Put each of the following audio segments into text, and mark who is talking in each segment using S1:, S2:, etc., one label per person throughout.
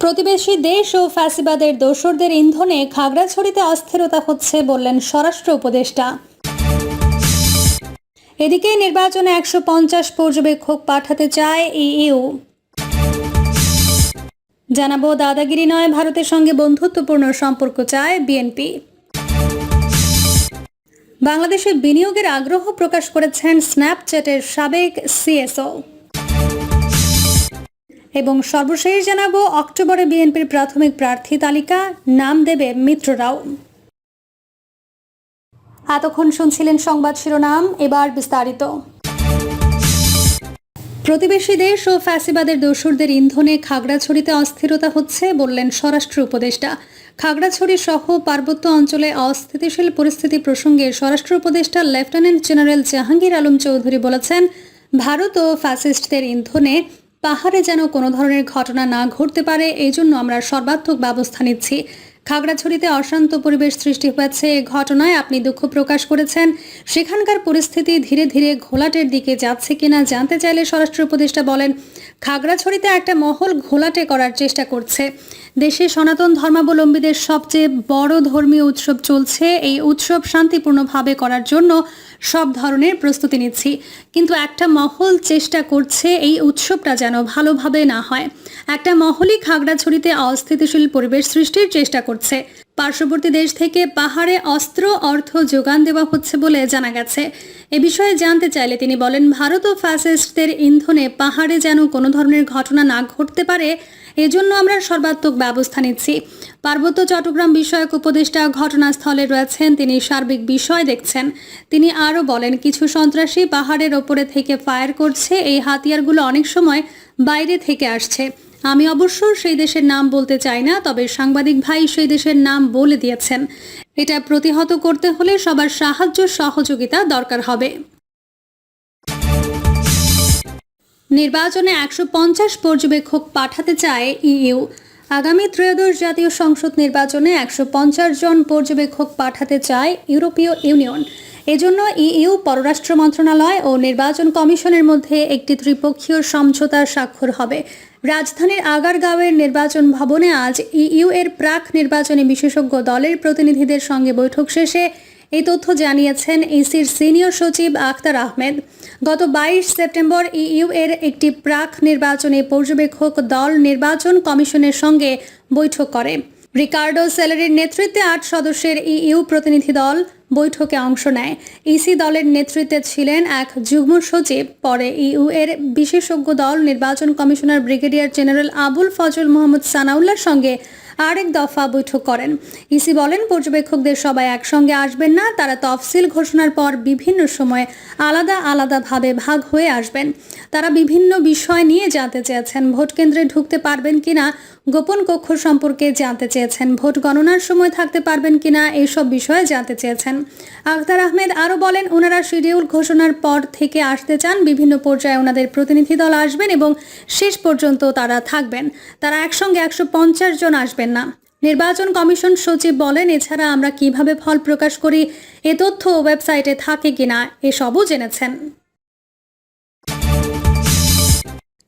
S1: প্রতিবেশী দেশ ও ফ্যাসিবাদের দোসরদের ইন্ধনে খাগড়াছড়িতে অস্থিরতা হচ্ছে বললেন স্বরাষ্ট্র উপদেষ্টা। এদিকে নির্বাচনে একশো পঞ্চাশ পর্যবেক্ষক পাঠাতে চায় ইইউ। জানাব, দাদাগিরি নয়, ভারতের সঙ্গে বন্ধুত্বপূর্ণ সম্পর্ক চায় বিএনপি। বাংলাদেশে বিনিয়োগের আগ্রহ প্রকাশ করেছেন স্ন্যাপচ্যাটের সাবেক সিএসও। এবং সর্বশেষ জানাব, অক্টোবরে বিএনপির প্রাথমিক প্রার্থী তালিকা, নাম দেবে মিত্ররাও এতক্ষণ শুনছিলেন সংবাদ শিরোনাম, এবার বিস্তারিত। প্রতিবেশী দেশ ও ফ্যাসিবাদের দোসরদের ইন্ধনে খাগড়াছড়িতে অস্থিরতা হচ্ছে বললেন স্বরাষ্ট্র উপদেষ্টা। খাগড়াছড়ি সহ পার্বত্য অঞ্চলে অস্থিতিশীল পরিস্থিতি প্রসঙ্গে স্বরাষ্ট্র উপদেষ্টা লেফটেন্যান্ট জেনারেল জাহাঙ্গীর আলম চৌধুরী বলেছেন, ভারত ও ফ্যাসিস্টদের ইন্ধনে পাহাড়ে যেন কোনো ধরনের ঘটনা না ঘটতে পারে, এই জন্য আমরা সর্বাত্মক ব্যবস্থা নিচ্ছি। খাগড়াছড়িতে অশান্ত পরিবেশ সৃষ্টি হয়েছে এ ঘটনায়, আপনি দুঃখ প্রকাশ করেছেন। সেখানকার পরিস্থিতি ধীরে ধীরে ঘোলাটের দিকে যাচ্ছে কিনা জানতে চাইলে স্বরাষ্ট্র উপদেষ্টা বলেন, খাগড়াছড়িতে একটা মহল ঘোলাটে করার চেষ্টা করছে। দেশে সনাতন ধর্মাবলম্বীদের সবচেয়ে বড় ধর্মীয় উৎসব চলছে। এই উৎসব শান্তিপূর্ণভাবে করার জন্য সব ধরনের প্রস্তুতি নিচ্ছি। কিন্তু একটা মহল চেষ্টা করছে এই উৎসবটা যেন ভালোভাবে না হয়। একটা মহলই খাগড়াছড়িতে অস্থিতিশীল পরিবেশ সৃষ্টির চেষ্টা করছে। পার্শ্ববর্তী দেশ থেকে পাহাড়ে অস্ত্র, অর্থ যোগান দেওয়া হচ্ছে বলে জানা গেছে। এ বিষয়ে জানতে চাইলে তিনি বলেন, ভারত ও ফ্যাসিস্টদের ইন্ধনে পাহাড়ে যেন কোনো ধরনের ঘটনা না ঘটতে পারে, এজন্য আমরা সর্বাত্মক ব্যবস্থা নিচ্ছি। পার্বত্য চট্টগ্রাম বিষয়ক উপদেষ্টা ঘটনাস্থলে রয়েছেন, তিনি সার্বিক বিষয় দেখছেন। তিনি আরও বলেন, কিছু সন্ত্রাসী পাহাড়ের ওপরে থেকে ফায়ার করছে, এই হাতিয়ারগুলো অনেক সময় বাইরে থেকে আসছে। আমি অবশ্য সেই দেশের নাম বলতে চাই না, তবে সাংবাদিক ভাই সেই দেশের নাম বলে দিয়েছেন। এটা প্রতিহত করতে হলে সবার সাহায্য, সহযোগিতা দরকার হবে। নির্বাচনে একশো পঞ্চাশ পর্যবেক্ষক পাঠাতে চায় ইইউ। আগামী ত্রয়োদশ জাতীয় সংসদ নির্বাচনে একশো পঞ্চাশ জন পর্যবেক্ষক পাঠাতে চায় ইউরোপীয় ইউনিয়ন। এজন্য ইইউ, পররাষ্ট্র মন্ত্রণালয় ও নির্বাচন কমিশনের মধ্যে একটি ত্রিপক্ষীয় সমঝোতার স্বাক্ষর হবে। রাজধানীর আগারগাঁওয়ের নির্বাচন ভবনে আজ ইইউ এর প্রাক নির্বাচনী বিশেষজ্ঞ দলের প্রতিনিধিদের সঙ্গে বৈঠক শেষে এই তথ্য জানিয়েছেন ইসির সিনিয়র সচিব আখতার আহমেদ। গত বাইশ সেপ্টেম্বর ইইউ এর একটি প্রাক নির্বাচনী পর্যবেক্ষক দল নির্বাচন কমিশনের সঙ্গে বৈঠক করে। রিকার্ডো সেলারির নেতৃত্বে আট সদস্যের ইইউ প্রতিনিধি দল বৈঠকে অংশ নেয়। ইসি দলের নেতৃত্বে ছিলেন এক যুগ্ম সচিব, পরে ইউ এর বিশেষজ্ঞ দল নির্বাচন commissioner brigadier general Abul Fazal Mohammad সানাউল্লার সঙ্গে আরেক দফা বৈঠক করেন। ইসি বলেন, পর্যবেক্ষকদের সবাই একসঙ্গে আসবেন না, তারা তফসিল ঘোষণার পর বিভিন্ন সময়ে আলাদা আলাদাভাবে ভাগ হয়ে আসবেন। তারা বিভিন্ন বিষয় নিয়ে জানতে চেয়েছেন ভোট কেন্দ্রে ঢুকতে পারবেন কিনা গোপন কক্ষ সম্পর্কে জানতে চেয়েছেন। ভোট গণনার সময় থাকতে পারবেন কিনা এইসব বিষয়ে জানতে চেয়েছেন। আখতার আহমেদ আরও বলেন, ওনারা শিডিউল ঘোষণার পর থেকে আসতে চান। বিভিন্ন পর্যায়ে ওনাদের প্রতিনিধি দল আসবেন এবং শেষ পর্যন্ত তারা থাকবেন। তারা একসঙ্গে একশো পঞ্চাশ জন আসবেন না। নির্বাচন কমিশন সচিব বলেন, এছাড়া আমরা কীভাবে ফল প্রকাশ করি, এ তথ্য ওয়েবসাইটে থাকে কিনা, এসবও জেনেছেন।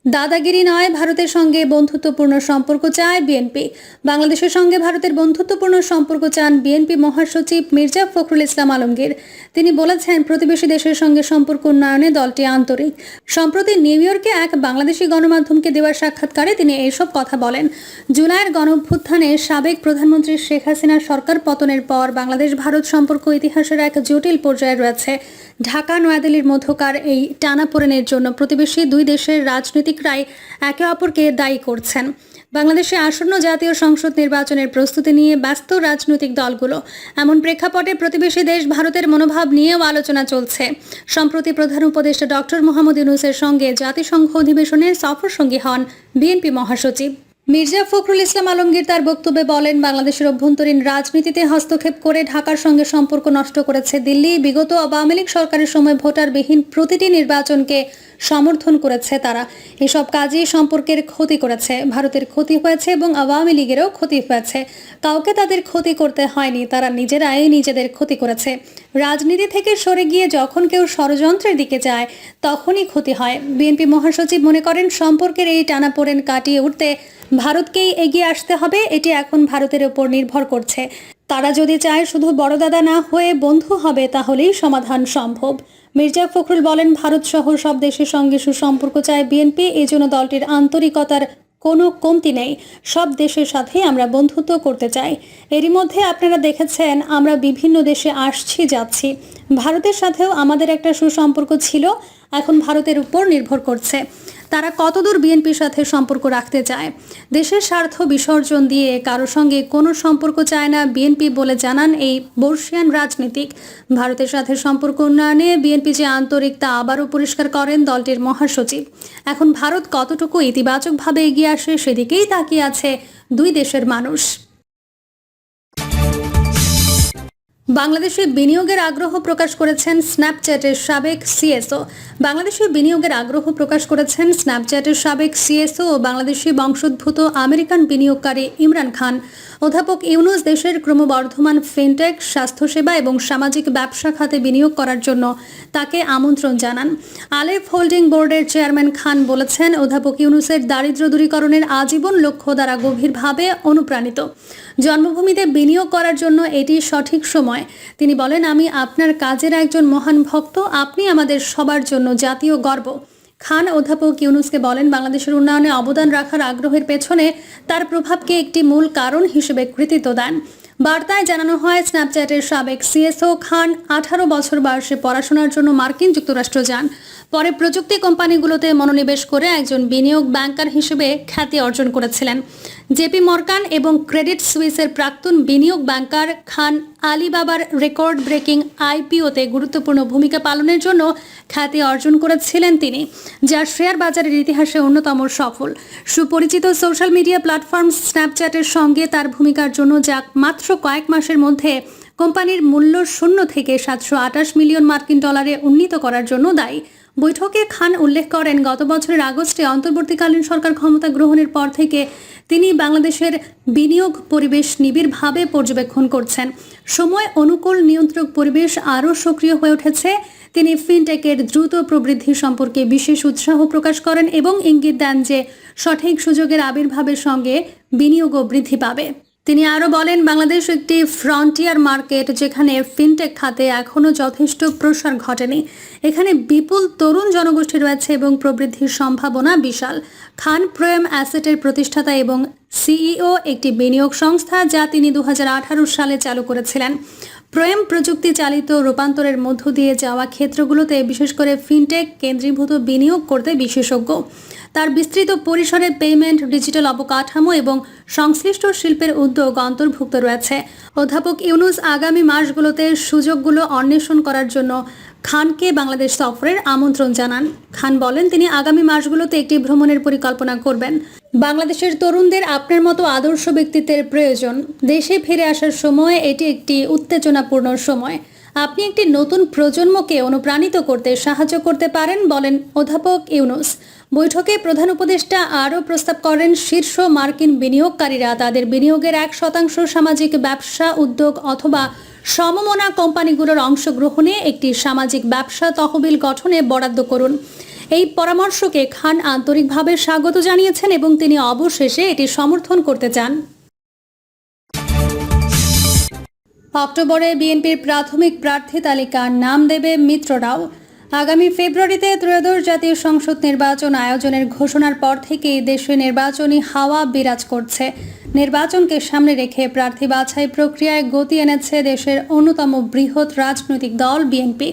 S1: দাদাগিরি নয়, ভারতের সঙ্গে বন্ধুত্বপূর্ণ সম্পর্ক চায় বিএনপি। বাংলাদেশের সঙ্গে ভারতের বন্ধুত্বপূর্ণ সম্পর্ক চান বিএনপি মহাসচিব মির্জা ফখরুল ইসলাম আলমগীর। তিনি বলেছেন, প্রতিবেশী দেশের সঙ্গে সম্পর্ক উন্নয়নে দলটি আন্তরিক। সম্প্রতি নিউ ইয়র্কে এক বাংলাদেশি গণমাধ্যমকে দেওয়া সাক্ষাৎকারে তিনি এসব কথা বলেন। জুলাইয়ের গণঅভ্যুত্থানে সাবেক প্রধানমন্ত্রী শেখ হাসিনার সরকার পতনের পর বাংলাদেশ ভারত সম্পর্ক ইতিহাসের এক জটিল পর্যায়ে রয়েছে। ঢাকা, নয়াদিল্লির মধ্যকার এই টানাপোড়েনের জন্য প্রতিবেশী দুই দেশের রাজনীতিকরাই একে অপরকে দায়ী করছেন। বাংলাদেশে আসন্ন জাতীয় সংসদ নির্বাচনের প্রস্তুতি নিয়ে ব্যস্ত রাজনৈতিক দলগুলো। এমন প্রেক্ষাপটে প্রতিবেশী দেশ ভারতের মনোভাব নিয়েও আলোচনা চলছে। সম্প্রতি প্রধান উপদেষ্টা ডক্টর মোহাম্মদ ইউনুসের সঙ্গে জাতিসংঘ অধিবেশনে সফরসঙ্গী হন বিএনপি মহাসচিব। মির্জা ফখরুল ইসলাম আলমগীর তার বক্তব্যে বলেন, বাংলাদেশের অভ্যন্তরীণ রাজনীতিতে হস্তক্ষেপ করে ঢাকার সঙ্গে সম্পর্ক নষ্ট করেছে দিল্লি। বিগত আওয়ামী লীগ সরকারের সময় ভোটারবিহীন প্রতিটি নির্বাচনকে সমর্থন করেছে তারা। এসব কাজই সম্পর্কের ক্ষতি করেছে, ভারতের ক্ষতি হয়েছে এবং আওয়ামী লীগেরও ক্ষতি হয়েছে। কাউকে তাদের ক্ষতি করতে হয়নি, তারা নিজেরাই নিজেদের ক্ষতি করেছে। রাজনীতি থেকে সরে গিয়ে যখন কেউ ষড়যন্ত্রের দিকে যায়, তখনই ক্ষতি হয়। বিএনপি মহাসচিব মনে করেন, সম্পর্কের এই টানাপোড়েন কাটিয়ে উঠতে ভারতকেই এগিয়ে আসতে হবে, এটি এখন ভারতের উপর নির্ভর করছে। তারা যদি চায় শুধু বড় দাদা না হয়ে বন্ধু হবে, তাহলেই সমাধান সম্ভব। মির্জা ফখরুল বলেন, ভারত সহ সব দেশের সঙ্গে সুসম্পর্ক চায় বিএনপি এই জন্য দলটির আন্তরিকতার কোনো কমতি নেই। সব দেশের সাথে আমরা বন্ধুত্ব করতে চাই। এরই মধ্যে আপনারা দেখেছেন, আমরা বিভিন্ন দেশে আসছি, যাচ্ছি। ভারতের সাথেও আমাদের একটা সুসম্পর্ক ছিল, এখন ভারতের উপর নির্ভর করছে। তারা কতদূর বিএনপির সাথে সম্পর্ক রাখতে চায়? দেশের স্বার্থ বিসর্জন দিয়ে কারও সঙ্গে কোনো সম্পর্ক চায় না বিএনপি বলে জানান এই বর্ষিয়ান রাজনীতিক। ভারতের সাথে সম্পর্ক উন্নয়নে বিএনপি যে আন্তরিক তা আবারও পরিষ্কার করেন দলটির মহাসচিব। এখন ভারত কতটুকু ইতিবাচকভাবে এগিয়ে আসে সেদিকেই তাকিয়ে আছে দুই দেশের মানুষ। বাংলাদেশে বিনিয়োগের আগ্রহ প্রকাশ করেছেন স্ন্যাপচ্যাটের সাবেক সিএসও বাংলাদেশে বিনিয়োগের আগ্রহ প্রকাশ করেছেন স্ন্যাপচ্যাটের সাবেক সিএসও ও বাংলাদেশি বংশোদ্ভূত আমেরিকান বিনিয়োগকারী ইমরান খান। অধ্যাপক ইউনুস দেশের ক্রমবর্ধমান ফিনটেক, স্বাস্থ্যসেবা এবং সামাজিক ব্যবসা খাতে বিনিয়োগ করার জন্য তাকে আমন্ত্রণ জানান। আলেফ হোল্ডিং বোর্ডের চেয়ারম্যান খান বলেছেন, অধ্যাপক ইউনুসের দারিদ্র দূরীকরণের আজীবন লক্ষ্য দ্বারা গভীরভাবে অনুপ্রাণিত। জন্মভূমিতে বিনিয়োগ করার জন্য এটি সঠিক সময়। তিনি বলেন, আমি আপনার কাজের একজন মহান ভক্ত, আপনি আমাদের সবার জন্য জাতীয় গর্ব। খান অধ্যাপক ইউনুসকে বলেন, বাংলাদেশের উন্নয়নে অবদান রাখার আগ্রহের পেছনে তার প্রভাবকে একটি মূল কারণ হিসেবে কৃতিত্ব দেন। বার্তায় জানানো হয় স্ন্যাপচ্যাটের সাবেক সিএসও খান আঠারো বছর বয়সে পড়াশোনার জন্য মার্কিন যুক্তরাষ্ট্র যান। পরে প্রযুক্তি কোম্পানিগুলোতে মনোনিবেশ করে একজন বিনিয়োগ ব্যাংকার হিসেবে খ্যাতি অর্জন করেছিলেন। জেপি মর্গান এবং ক্রেডিট সুইসের প্রাক্তন বিনিয়োগ ব্যাংকার খান আলিবাবার রেকর্ড ব্রেকিং আইপিওতে গুরুত্বপূর্ণ ভূমিকা পালনের জন্য খ্যাতি অর্জন করেছিলেন তিনি যা শেয়ার বাজারের ইতিহাসে অন্যতম সফল। সুপরিচিত সোশ্যাল মিডিয়া প্ল্যাটফর্ম স্ন্যাপচ্যাটের সঙ্গে তার ভূমিকার জন্য যা মাত্র কয়েক মাসের মধ্যে কোম্পানির মূল্য শূন্য থেকে সাতশো আঠাশ মিলিয়ন মার্কিন ডলারে উন্নীত করার জন্য দায়ী। বৈঠকে খান উল্লেখ করেন, গত বছরের আগস্টে অন্তর্বর্তীকালীন সরকার ক্ষমতা গ্রহণের পর থেকে তিনি বাংলাদেশের বিনিয়োগ পরিবেশ নিবিড়ভাবে পর্যবেক্ষণ করছেন। সময় অনুকূল নিয়ন্ত্রক পরিবেশ আরও সক্রিয় হয়ে উঠেছে। তিনি ফিনটেকের দ্রুত প্রবৃদ্ধি সম্পর্কে বিশেষ উৎসাহ প্রকাশ করেন এবং ইঙ্গিত দেন যে সঠিক সুযোগের আবির্ভাবের সঙ্গে বিনিয়োগও বৃদ্ধি পাবে। তিনি আরও বলেন, বাংলাদেশ একটি ফ্রন্টিয়ার মার্কেট যেখানে ফিনটেক খাতে এখনও যথেষ্ট প্রসার ঘটেনি। এখানে বিপুল তরুণ জনগোষ্ঠী রয়েছে এবং প্রবৃদ্ধির সম্ভাবনা বিশাল। খান প্রয়েম অ্যাসেটের প্রতিষ্ঠাতা এবং সিইও একটি বিনিয়োগ সংস্থা যা তিনি দু হাজার আঠারো সালে চালু করেছিলেন। প্রয়েম প্রযুক্তি চালিত রূপান্তরের মধ্য দিয়ে যাওয়া ক্ষেত্রগুলোতে, বিশেষ করে ফিনটেক কেন্দ্রীভূত বিনিয়োগ করতে বিশেষজ্ঞ। তার বিস্তৃত পরিসরে পেমেন্ট, ডিজিটাল অবকাঠামো এবং সংশ্লিষ্ট শিল্পের উদ্যোগ অন্তর্ভুক্ত রয়েছে। অধ্যাপক ইউনুস আগামী মাসগুলোতে সুযোগগুলো অন্বেষণ করার জন্য খানকে বাংলাদেশ সফরের আমন্ত্রণ জানান। খান বলেন, তিনি আগামী মাসগুলোতে একটি ভ্রমণের পরিকল্পনা করবেন। বাংলাদেশের তরুণদের আপনার মতো আদর্শ ব্যক্তিত্বের প্রয়োজন। দেশে ফিরে আসার সময় এটি একটি উত্তেজনাপূর্ণ সময়। আপনি একটি নতুন প্রজন্মকে অনুপ্রাণিত করতে সাহায্য করতে পারেন, বলেন অধ্যাপক ইউনুস। বৈঠকে প্রধান উপদেষ্টা আরও প্রস্তাব করেন, শীর্ষ মার্কিন বিনিয়োগকারীরা তাদের বিনিয়োগের এক শতাংশ সামাজিক ব্যবসা, উদ্যোগ অথবা সমমনা কোম্পানিগুলোর অংশগ্রহণে একটি সামাজিক ব্যবসা তহবিল গঠনে বরাদ্দ করুন। এই পরামর্শকে খান আন্তরিকভাবে স্বাগত জানিয়েছেন এবং তিনি অবশেষে এটি সমর্থন করতে চান। অক্টোবরে বিএনপির প্রাথমিক প্রার্থী তালিকার নাম দেবে মিত্ররাও আগামী ফেব্রুয়ারিতে ত্রয়োদশ জাতীয় সংসদ নির্বাচন আয়োজনের ঘোষণার পর থেকেই দেশে নির্বাচনী হাওয়া বিরাজ করছে। নির্বাচনকে সামনে রেখে প্রার্থী বাছাই প্রক্রিয়ায় গতি এনেছে দেশের অন্যতম বৃহৎ রাজনৈতিক দল বিএনপি।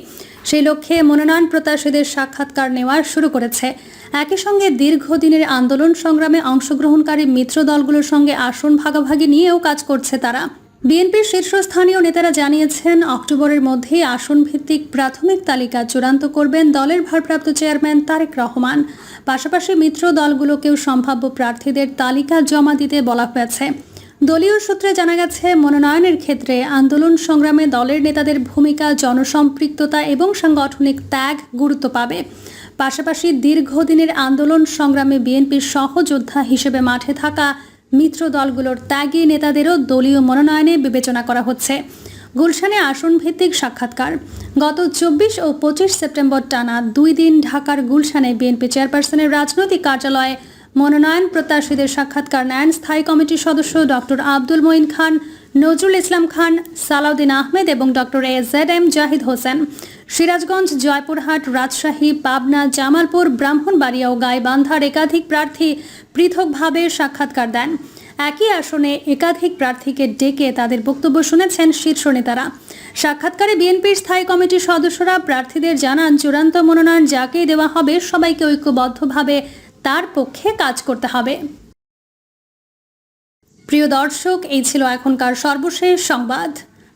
S1: সেই লক্ষ্যে মনোনয়ন প্রত্যাশীদের সাক্ষাৎকার নেওয়া শুরু করেছে। একই সঙ্গে দীর্ঘদিনের আন্দোলন সংগ্রামে অংশগ্রহণকারী মিত্র দলগুলোর সঙ্গে আসন ভাগাভাগি নিয়েও কাজ করছে তারা। বিএনপির শীর্ষস্থানীয় নেতারা জানিয়েছেন, অক্টোবরের মধ্যেই আসন ভিত্তিক প্রাথমিক তালিকা চূড়ান্ত করবেন দলের ভারপ্রাপ্ত চেয়ারম্যান তারেক রহমান। পাশাপাশি মিত্র দলগুলোকেও সম্ভাব্য প্রার্থীদের তালিকা জমা দিতে বলা হয়েছে। দলীয় সূত্রে জানা গেছে, মনোনয়নের ক্ষেত্রে আন্দোলন সংগ্রামে দলের নেতাদের ভূমিকা জনসম্পৃক্ততা এবং সাংগঠনিক ত্যাগ গুরুত্ব পাবে। পাশাপাশি দীর্ঘদিনের আন্দোলন সংগ্রামে বিএনপির সহযোদ্ধা হিসেবে মাঠে থাকা মিত্র দলগুলোর ত্যাগী নেতাদেরও দলীয় মনোনয়নে বিবেচনা করা হচ্ছে। গুলশানে আসন ভিত্তিক সাক্ষাৎকার। গত চব্বিশ ও পঁচিশ সেপ্টেম্বর টানা দুই দিন ঢাকার গুলশানে বিএনপি চেয়ারপারসনের রাজনৈতিক কার্যালয়ে মনোনয়ন প্রত্যাশীদের সাক্ষাৎকার নেন স্থায়ী কমিটির সদস্য ডক্টর আব্দুল মঈন খান, নজরুল ইসলাম খান, সালাউদ্দিন আহমেদ এবং doctor A Z M Zahid Hossain. Sirajganj, Joypurhat, Rajshahi, Pabna, Jamalpur, Brahmanbaria ও গাইবান্ধার একাধিক প্রার্থী পৃথকভাবে সাক্ষাৎকার দেন। একই আসনে একাধিক প্রার্থীকে ডেকে তাদের বক্তব্য শুনেছেন শীর্ষ নেতারা। সাক্ষাৎকারে বিএনপির স্থায়ী কমিটির সদস্যরা প্রার্থীদের জানান, চূড়ান্ত মনোনয়ন যাকেই দেওয়া হবে, সবাইকে ঐক্যবদ্ধভাবে তার পক্ষে কাজ করতে হবে। প্রিয় দর্শক, এই ছিল এখনকার সর্বশেষ সংবাদ।